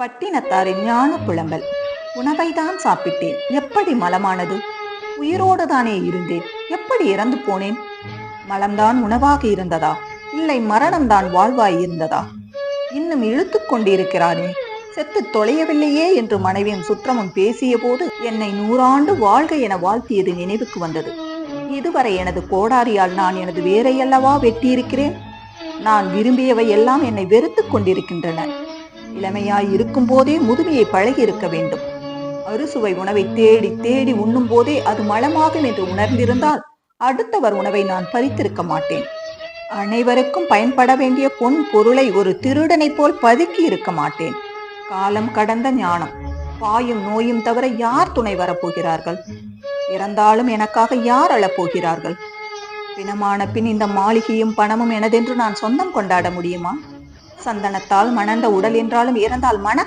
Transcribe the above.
பட்டினத்தாரின் ஞான புலம்பல். உணவைதான் சாப்பிட்டேன். எப்படி மலமானது? உயிரோடு தானே இருந்தேன். எப்படி இறந்து போனேன்? மலம்தான் உணவாக இருந்ததா? இல்லை மரணம்தான் வாழ்வாய் இருந்ததா? இன்னும் இழுத்து கொண்டிருக்கிறானே. செத்து தொலையவில்லையே என்று மனைவியும் சுற்றமும் பேசிய போது என்னை நூறாண்டு வாழ்க என வாழ்த்தியது நினைவுக்கு வந்தது. இதுவரை எனது கோடாரியால் நான் எனது வேரையல்லவா வெட்டியிருக்கிறேன்? நான் விரும்பியவை எல்லாம் என்னை வெறுத்துக் கொண்டிருக்கின்றன. இளமையாய் இருக்கும் போதே முதுமையை பழகி இருக்க வேண்டும். அறுசுவை உணவை தேடி தேடி உண்ணும் போதே அது மலமாகும் என்று உணர்ந்திருந்தால் அடுத்தவர் உணவை நான் பறித்திருக்க மாட்டேன். அனைவருக்கும் பயன்பட வேண்டிய பொன் பொருளை ஒரு திருடனைப் போல் பதுக்கி இருக்க மாட்டேன். காலம் கடந்த ஞானம். பாயும் நோயும் தவிர யார் துணை வரப்போகிறார்கள்? இறந்தாலும் எனக்காக யார் அழப்போகிறார்கள்? பிணமான பின் இந்த மாளிகையும் பணமும் எனதென்று நான் சொந்தம் கொண்டாட முடியுமா? சந்தனத்தால் மணந்த உடல் என்றாலும் இறந்தால் மன